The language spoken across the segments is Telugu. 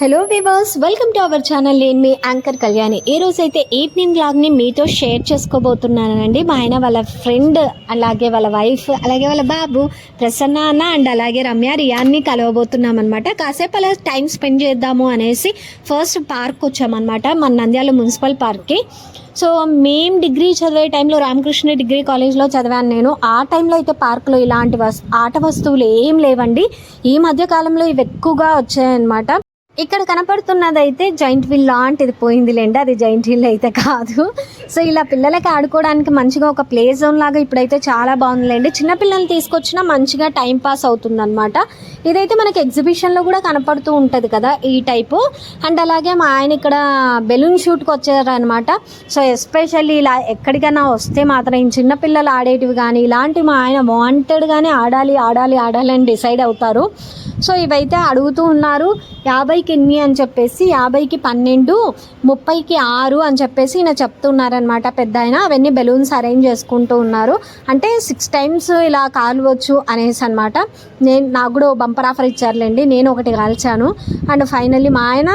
Hello viewers welcome to our channel నేను మీ యాంకర్ కళ్యాణి ఈ రోజు అయితే ఈవినింగ్ బ్లాగ్ని మీతో షేర్ చేసుకోబోతున్నానండి. మా ఆయన వాళ్ళ ఫ్రెండ్ అలాగే వాళ్ళ వైఫ్ అలాగే వాళ్ళ బాబు ప్రసన్న అన్న అండ్ అలాగే రమ్య రియాన్ని కలవబోతున్నాం అనమాట కాసేపు అలా టైం స్పెండ్ చేద్దాము అనేసి ఫస్ట్ పార్క్ వచ్చామన్నమాట. మన నంద్యాల మున్సిపల్ పార్క్కి సో మేము డిగ్రీ చదివే టైంలో రామకృష్ణ డిగ్రీ కాలేజ్లో చదివాను నేను. ఆ టైంలో అయితే పార్క్లో ఇలాంటి వస్ ఆట వస్తువులు ఏం లేవండి. ఈ మధ్య కాలంలో ఇవి ఎక్కువగా వచ్చాయన్నమాట. ఇక్కడ కనపడుతున్నది అయితే జాయింట్ వీల్ లాంటిది పోయిందిలేండి అది జాయింట్ వీల్ అయితే కాదు. సో ఇలా పిల్లలకి ఆడుకోవడానికి మంచిగా ఒక ప్లే జోన్ లాగా ఇప్పుడైతే చాలా బాగుందిలేండి చిన్నపిల్లల్ని తీసుకొచ్చినా మంచిగా టైం పాస్ అవుతుంది అనమాట ఇదైతే మనకి ఎగ్జిబిషన్లో కూడా కనపడుతూ ఉంటుంది కదా ఈ టైపు. అండ్ అలాగే మా ఆయన ఇక్కడ బెలూన్ షూట్కి వచ్చారనమాట సో ఎస్పెషల్లీ ఇలా ఎక్కడికైనా వస్తే మాత్రం ఈ చిన్న పిల్లలు ఆడేటివి కానీ ఇలాంటివి మా ఆయన వాంటెడ్గానే ఆడాలి ఆడాలి ఆడాలి అని డిసైడ్ అవుతారు. సో ఇవైతే అడుగుతూ ఉన్నారు. యాభై యాభైకి ఎన్ని అని చెప్పేసి యాభైకి పన్నెండు ముప్పైకి ఆరు అని చెప్పేసి ఈయన చెప్తున్నారనమాట పెద్ద ఆయన. అవన్నీ బెలూన్స్ అరేంజ్ చేసుకుంటూ ఉన్నారు. అంటే సిక్స్ టైమ్స్ ఇలా కాలవచ్చు అనేసి అనమాట నేను నాకు కూడా బంపర్ ఆఫర్ ఇచ్చారులేండి. నేను ఒకటి కాల్చాను. అండ్ ఫైనల్లీ మా ఆయన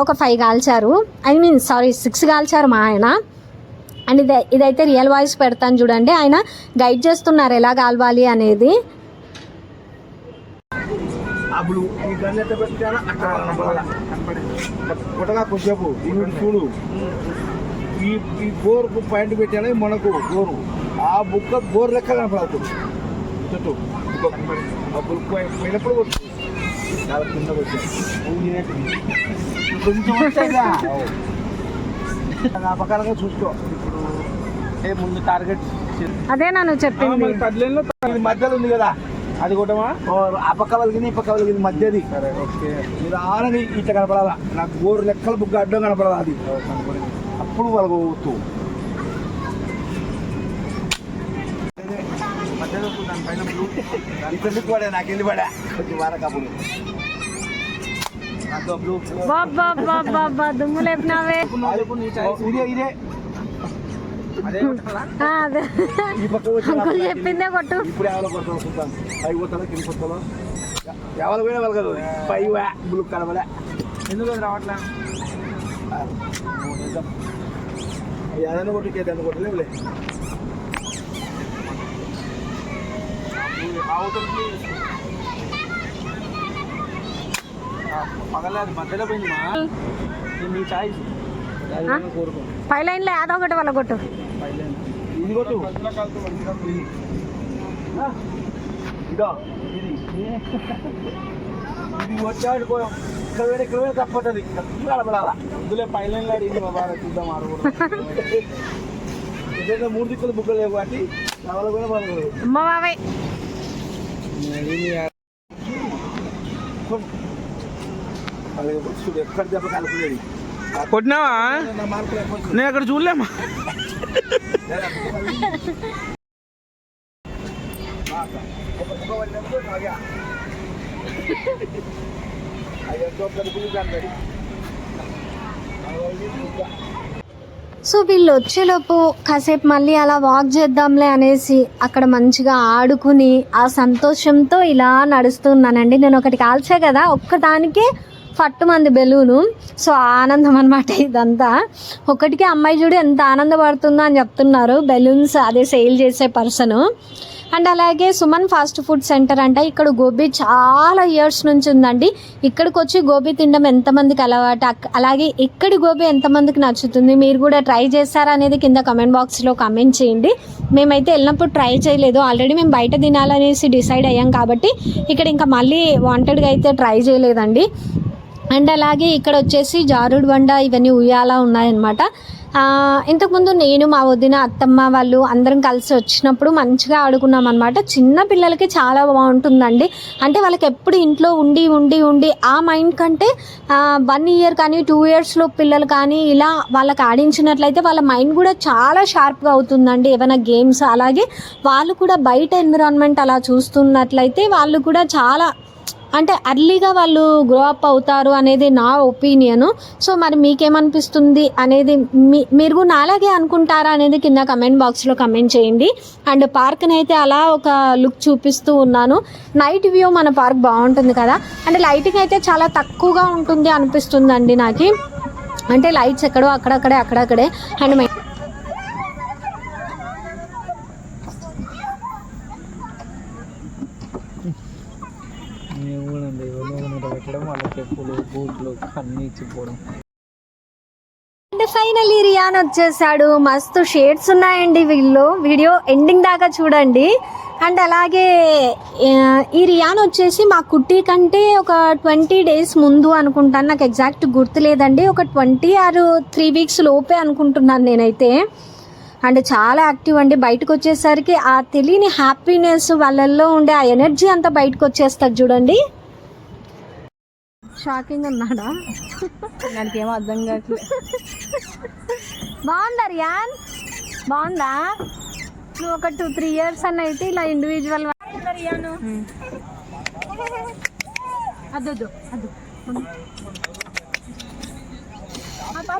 ఒక ఫైవ్ కాల్చారు. ఐ మీన్ సారీ సిక్స్ కాల్చారు మా ఆయన. అండ్ ఇది ఇదైతే రియల్ వాయిస్ పెడతాను చూడండి. ఆయన గైడ్ చేస్తున్నారు ఎలా కాలవాలి అనేది. అప్పుడు ఈ గన్ ఎట్ట పెట్టానా అక్కడ. కొట్టగా కొద్దిసేపు ఇవి చూడు. ఈ ఈ గోరుకు పాయింట్ పెట్టాను మనకు గోరు ఆ బుక్క గోరు లెక్క కనపడదు చుట్టూ. ఆ బుక్ పోయినప్పుడు. చాలా కింద కొంచెం ఆ ప్రకారంగా చూసుకో. ఇప్పుడు ఏ ముందు టార్గెట్ అదే నన్ను చెప్పింది? మధ్యలో ఉంది కదా. అది కొట్టమా? ఆ పక్క వలిగింది ఈ పక్క వలిగింది మధ్యది. సరే ఓకే. మీరు ఆనని ఇట్లా కనపడాలా? నాకు గోరు లెక్కల బుగ్గ అడ్డం కనపడాలి అది? అప్పుడు వాళ్ళకు ఎందుకు పడా నాకు వెళ్ళి పడా. కొంచెం వారకప్పుడు దుమ్ము లేపినావే ఇదే చెప్పిందే కొట్టు. ఇప్పుడు ఎవరో కొడతాం. చూద్దాం పై పోతాలో కింద పోతాలో ఎవరు పోయినా వాళ్ళు కదా. పై బ్లూ కనబలే ఎందుకు అది రావట్లే? ఏదైనా కొట్టి ఏదైనా కొట్టలేవులే పగలేదు మధ్యలో పోయింది మా. నీ చాయిస్ పై లైన్లో ఏదో ఒకటి వాళ్ళ కొట్టు. ఇది కొట్టు. ఇది. ఇదో. ఇది ఇది వచ్చాడు పోయాం ఇక్కడ వేరే ఇక్కడ వేరే తప్పటది కలపడాల ఇందులో పైలైన్లో అడిగింది మా బాగా చూద్దాం ఆరు ఏదైనా మూడు దిక్కులు బుక్కలు లేవు కాబట్టి ఎవరు కూడా మనం చూడు ఎక్కడ దెబ్బ కలుపులేదు కొట్టినావా. నేను అక్కడ చూడలేమా ఒక బుక్క పడినప్పుడు తాగా. అయ్యో తోపులు పులుగు అంటాడు. అవన్నీ బుక్క. సో వీళ్ళు వచ్చేలోపు కాసేపు మళ్ళీ అలా వాక్ చేద్దాంలే అనేసి అక్కడ మంచిగా ఆడుకుని ఆ సంతోషంతో ఇలా నడుస్తున్నానండి. నేను ఒకటి కాల్చా కదా ఒక్కదానికే పట్టుమంది బెలూను. సో ఆనందం అనమాట ఇదంతా. ఒకటికి అమ్మాయి చూడు ఎంత ఆనందపడుతుందో అని చెప్తున్నారు. బెలూన్స్ అదే సేల్ చేసే పర్సన్. అండ్ అలాగే సుమన్ ఫాస్ట్ ఫుడ్ సెంటర్ అంట. ఇక్కడ గోబీ చాలా ఇయర్స్ నుంచి ఉందండి. ఇక్కడికి వచ్చి గోబీ తినడం ఎంతమందికి అలవాటు? అలాగే ఇక్కడి గోబీ ఎంతమందికి నచ్చుతుంది? మీరు కూడా ట్రై చేస్తారా అనేది కింద కమెంట్ బాక్స్లో కమెంట్ చేయండి. మేమైతే వెళ్ళినప్పుడు ట్రై చేయలేదు. ఆల్రెడీ మేము బయట తినాలనేసి డిసైడ్ అయ్యాం కాబట్టి ఇక్కడ ఇంకా మళ్ళీ వాంటెడ్గా అయితే ట్రై చేయలేదండి. అండ్ అలాగే ఇక్కడ వచ్చేసి జారుడు బండ ఇవన్నీ ఉయ్యాల ఉన్నాయన్నమాట. ఇంతకుముందు నేను మా వదిన అత్తమ్మ వాళ్ళు అందరం కలిసి వచ్చినప్పుడు మంచిగా ఆడుకున్నాం అనమాట చిన్న పిల్లలకి చాలా బాగుంటుందండి. అంటే వాళ్ళకి ఎప్పుడు ఇంట్లో ఉండి ఉండి ఉండి ఆ మైండ్ కంటే వన్ ఇయర్ కానీ టూ ఇయర్స్లో పిల్లలు కానీ ఇలా వాళ్ళకి ఆడించినట్లయితే వాళ్ళ మైండ్ కూడా చాలా షార్ప్గా అవుతుందండి. ఏమైనా గేమ్స్ అలాగే వాళ్ళు కూడా బయట ఎన్విరాన్మెంట్ అలా చూస్తున్నట్లయితే వాళ్ళు కూడా చాలా అంటే అర్లీగా వాళ్ళు గ్రో అప్ అవుతారు అనేది నా ఒపీనియన్ సో మరి మీకేమనిపిస్తుంది అనేది మీ మీరు నాలాగే అనుకుంటారా అనేది కింద కమెంట్ బాక్స్లో కమెంట్ చేయండి. అండ్ పార్క్ని అయితే అలా ఒక లుక్ చూపిస్తూ ఉన్నాను. నైట్ వ్యూ మన పార్క్ బాగుంటుంది కదా. అంటే లైటింగ్ అయితే చాలా తక్కువగా ఉంటుంది అనిపిస్తుంది అండి నాకు. అంటే లైట్స్ ఎక్కడో అక్కడక్కడే అక్కడక్కడే. అండ్ మె- మేము కూడా అండి ఎవరినో మీద చెప్పులు బూట్లు అన్నీ ఇచ్చిపోవడం అండ్ రియాన్ వచ్చేసాడు. మస్తు షేడ్స్ ఉన్నాయండి వీళ్ళు. వీడియో ఎండింగ్ దాకా చూడండి. అండ్ అలాగే ఈ రియాన్ వచ్చేసి మా కుట్టి కంటే ఒక ట్వంటీ డేస్ ముందు అనుకుంటాను. నాకు ఎగ్జాక్ట్ గుర్తులేదండి. ఒక ట్వంటీ ఆర్ త్రీ వీక్స్ లోపే అనుకుంటున్నాను నేనైతే. అండ్ చాలా యాక్టివ్ అండి. బయటకు వచ్చేసరికి ఆ తెలియని హ్యాపీనెస్ వాళ్ళల్లో ఉండే ఆ ఎనర్జీ అంతా బయటకు వచ్చేస్తుంది చూడండి. షాకింగ్ ఉన్నాడా? దానికి ఏమో అర్థం కావట్లేదు బాగుందా రియాన్? బాగుందా? నువ్వు ఒక టూ త్రీ ఇయర్స్ అని అయితే ఇలా ఇండివిజువల్ అద్దు అద్దు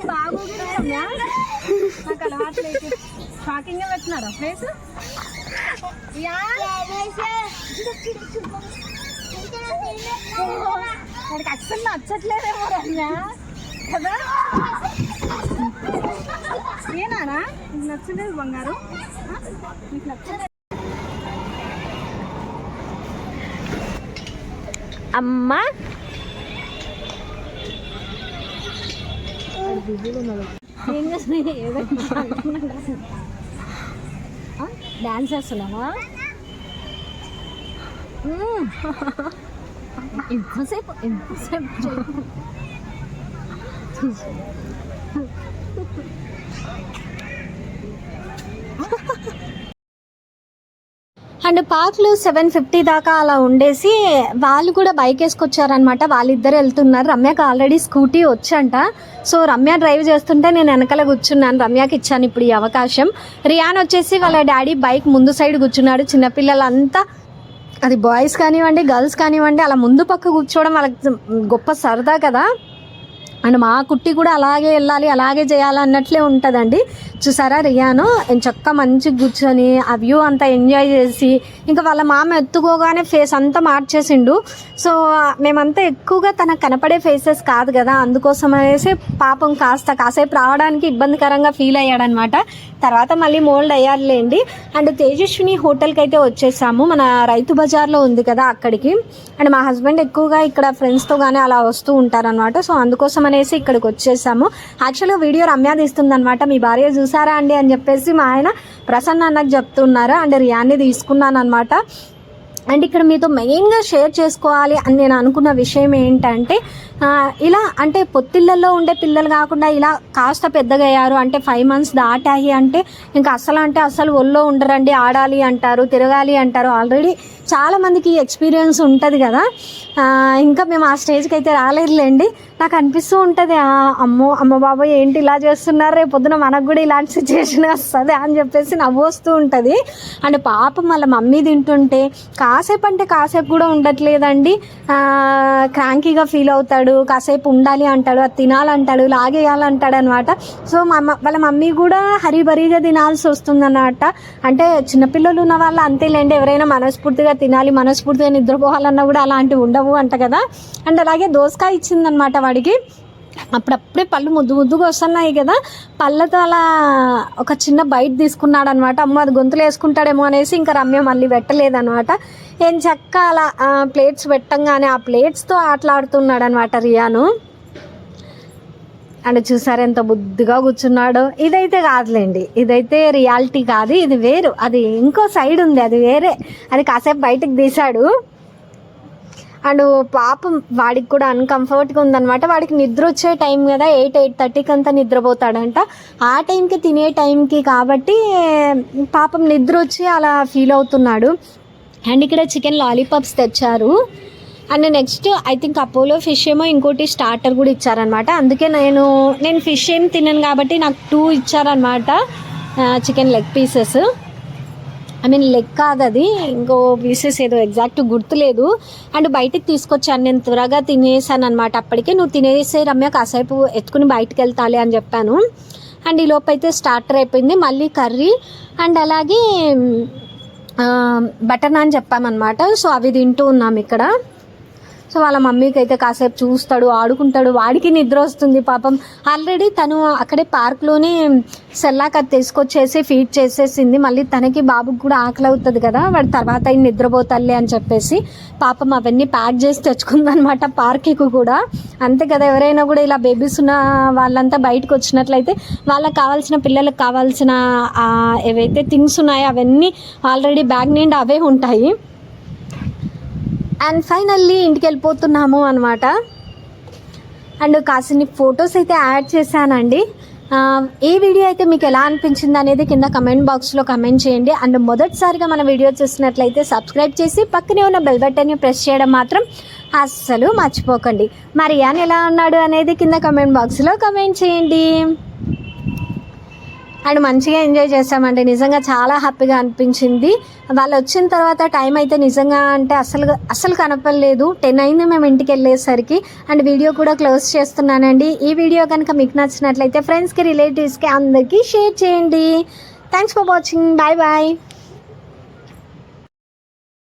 బాగా నాకు అలవాట్లేదు షాకింగ్గా పెట్టినారా ఫేస్ వాడికి అస్సలు నచ్చట్లేదేమో రమ్య. కదా? ఏనానా? నీకు నచ్చలేదు బంగారు? నీకు నచ్చలేదు? అమ్మా. ఏం డాన్స్ చేస్తున్నావా. ఎంతసేపు ఎంతసేపు అండ్ పార్క్లు సెవెన్ ఫిఫ్టీ దాకా అలా ఉండేసి వాళ్ళు కూడా బైక్ వేసుకొచ్చారనమాట వాళ్ళిద్దరు వెళ్తున్నారు. రమ్యకు ఆల్రెడీ స్కూటీ వచ్చంట. సో రమ్య డ్రైవ్ చేస్తుంటే నేను వెనకాల కూర్చున్నాను. రమ్యకి ఇచ్చాను ఇప్పుడు ఈ అవకాశం. రియాన్ వచ్చేసి వాళ్ళ డాడీ బైక్ ముందు సైడ్ కూర్చున్నాడు. చిన్నపిల్లలంతా అది బాయ్స్ కానివ్వండి గర్ల్స్ కానివ్వండి అలా ముందు పక్క కూర్చోవడం వాళ్ళకి గొప్ప సరదా కదా. అండ్ మా కుట్టి కూడా అలాగే వెళ్ళాలి అలాగే చేయాలి అన్నట్లే ఉంటుందండి. చూసారా రియాను? చక్క మంచిగా కూర్చొని ఆ వ్యూ అంతా ఎంజాయ్ చేసి ఇంకా వాళ్ళ మామ ఎత్తుకోగానే ఫేస్ అంతా మార్చేసిండు. సో మేమంతా ఎక్కువగా తనకు కనపడే ఫేసెస్ కాదు కదా. అందుకోసం అనేసి పాపం కాస్త కాసేపు రావడానికి ఇబ్బందికరంగా ఫీల్ అయ్యాడనమాట. తర్వాత మళ్ళీ మోల్డ్ అయ్యారులేండి. అండ్ తేజస్విని హోటల్కి అయితే వచ్చేసాము. మన రైతు బజార్లో ఉంది కదా అక్కడికి. అండ్ మా హస్బెండ్ ఎక్కువగా ఇక్కడ ఫ్రెండ్స్తో కానీ అలా వస్తూ ఉంటారనమాట సో అందుకోసం అనేసి ఇక్కడికి వచ్చేసాము. యాక్చువల్గా వీడియో రమ్య తీస్తుందనమాట మీ భార్య చూసారా అండి అని చెప్పేసి మా ఆయన ప్రసన్న అన్నకు చెప్తున్నారు. అండ్ రియాన్ని తీసుకున్నాను అనమాట అండ్ ఇక్కడ మీతో మెయిన్గా షేర్ చేసుకోవాలి అని నేను అనుకున్న విషయం ఏంటంటే ఇలా అంటే పొత్తిళ్ళల్లో ఉండే పిల్లలు కాకుండా ఇలా కాస్త పెద్దగయ్యారు అంటే ఫైవ్ మంత్స్ దాటాయి అంటే ఇంకా అసలు అంటే అసలు ఒళ్ళో ఉండరండి ఆడాలి అంటారు తిరగాలి అంటారు. ఆల్రెడీ చాలామందికి ఎక్స్పీరియన్స్ ఉంటుంది కదా. ఇంకా మేము ఆ స్టేజ్కి అయితే రాలేదులేండి. నాకు అనిపిస్తూ ఉంటుంది అమ్మో అమ్మ బాబాయ్ ఏంటి ఇలా చేస్తున్నారు? రేపు పొద్దున మనకు కూడా ఇలాంటి సిచ్యువేషన్ వస్తుంది అని చెప్పేసి నవ్వు వస్తూ ఉంటుంది. అండ్ పాపం వాళ్ళ మమ్మీ తింటుంటే కాసేపు అంటే కాసేపు కూడా ఉండట్లేదండి. క్రాంకీగా ఫీల్ అవుతాడు. కాసేపు ఉండాలి అంటాడు అది తినాలంటాడు లాగేయాలంటాడు అనమాట సో మా అమ్మ- వాళ్ళ మమ్మీ కూడా హరిబరిగా తినాల్సి వస్తుందన్నమాట. అంటే చిన్నపిల్లలు ఉన్న వాళ్ళు అంతేలేండి ఎవరైనా మనస్ఫూర్తిగా తినాలి మనస్ఫూర్తిగా నిద్రపోవాలన్నా కూడా అలాంటివి ఉండవు అంట కదా. అండ్ అలాగే దోసకాయ ఇచ్చిందనమాట వాడికి. అప్పుడప్పుడే పళ్ళు ముద్దు ముద్దుగా వస్తున్నాయి కదా. పళ్ళతో అలా ఒక చిన్న బయట తీసుకున్నాడు అనమాట అమ్మ అది గొంతులు వేసుకుంటాడేమో అనేసి ఇంకా రమ్య మళ్ళీ పెట్టలేదనమాట ఏం చక్క అలా ప్లేట్స్ పెట్టంగానే ఆ ప్లేట్స్తో ఆటలాడుతున్నాడు అనమాట రియాను. అండ్ చూసారు ఎంత బుద్ధిగా కూర్చున్నాడో. ఇదైతే కాదులేండి ఇదైతే రియాలిటీ కాదు ఇది వేరు. అది ఇంకో సైడ్ ఉంది అది వేరే. అది కాసేపు బయటకు తీశాడు. అండ్ పాపం వాడికి కూడా అన్కంఫర్ట్గా ఉందన్నమాట. వాడికి నిద్ర వచ్చే టైం కదా ఎయిట్ ఎయిట్ థర్టీకి అంతా నిద్రపోతాడంట. ఆ టైంకి తినే టైంకి కాబట్టి పాపం నిద్ర వచ్చి అలా ఫీల్ అవుతున్నాడు. అండ్ ఇక్కడ చికెన్ లాలీపాప్స్ తెచ్చారు. And next I think Apollo fish ఏమో ఇంకోటి స్టార్టర్ కూడా ఇచ్చారనమాట అందుకే నేను నేను ఫిష్ ఏం తినను కాబట్టి నాకు టూ ఇచ్చారనమాట chicken leg pieces. I mean leg కాదు అది ఇంకో పీసెస్ ఏదో ఎగ్జాక్ట్ గుర్తులేదు. అండ్ బయటికి తీసుకొచ్చాను నేను త్వరగా తినేసాను అనమాట అప్పటికే. నువ్వు తినేసే రమ్య కాసేపు ఎత్తుకుని బయటకు వెళ్తాలి అని చెప్పాను. అండ్ ఈ లోపు అయితే స్టార్టర్ అయిపోయింది మళ్ళీ కర్రీ. అండ్ అలాగే బటర్ నాన్ చెప్పామన్నమాట. సో అవి తింటూ ఉన్నాం ఇక్కడ. సో వాళ్ళ మమ్మీకి అయితే కాసేపు చూస్తాడు ఆడుకుంటాడు. వాడికి నిద్ర వస్తుంది పాపం. ఆల్రెడీ తను అక్కడే పార్క్లోనే సెల్లాక్ అది తీసుకొచ్చేసి ఫీడ్ చేసేసింది. మళ్ళీ తనకి బాబుకి కూడా ఆకలి అవుతుంది కదా. వాడు తర్వాత అయిన నిద్రపోతాలే అని చెప్పేసి పాపం అవన్నీ ప్యాక్ చేసి తెచ్చుకుందనమాట పార్క్కి కూడా. అంతే కదా ఎవరైనా కూడా ఇలా బేబీస్ ఉన్న వాళ్ళంతా బయటకు వచ్చినట్లయితే వాళ్ళకి కావాల్సిన పిల్లలకు కావాల్సిన ఏవైతే థింగ్స్ ఉన్నాయో అవన్నీ ఆల్రెడీ బ్యాగ్ నిండా అవే ఉంటాయి. అండ్ ఫైనల్లీ ఇంటికి వెళ్ళిపోతున్నాము అనమాట అండ్ కాసిన్ని ఫొటోస్ అయితే యాడ్ చేశానండి. ఈ వీడియో అయితే మీకు ఎలా అనిపించింది అనేది కింద కమెంట్ బాక్స్లో కమెంట్ చేయండి. అండ్ మొదటిసారిగా మన వీడియో చూసినట్లయితే సబ్స్క్రైబ్ చేసి పక్కనే ఉన్న బెల్ బటన్ని ప్రెస్ చేయడం మాత్రం అస్సలు మర్చిపోకండి. మరి అని ఎలా ఉన్నాడు అనేది కింద కమెంట్ బాక్స్లో కమెంట్ చేయండి. అండ్ మంచిగా ఎంజాయ్ చేసామండి నిజంగా చాలా హ్యాపీగా అనిపించింది. వాళ్ళు వచ్చిన తర్వాత టైం అయితే నిజంగా అంటే అసలు అసలు కనపడలేదు. టెన్ అయింది మేము ఇంటికి వెళ్ళేసరికి. అండ్ వీడియో కూడా క్లోజ్ చేస్తున్నానండి. ఈ వీడియో కనుక మీకు నచ్చినట్లయితే ఫ్రెండ్స్కి రిలేటివ్స్కి అందరికీ షేర్ చేయండి. Thanks for watching bye bye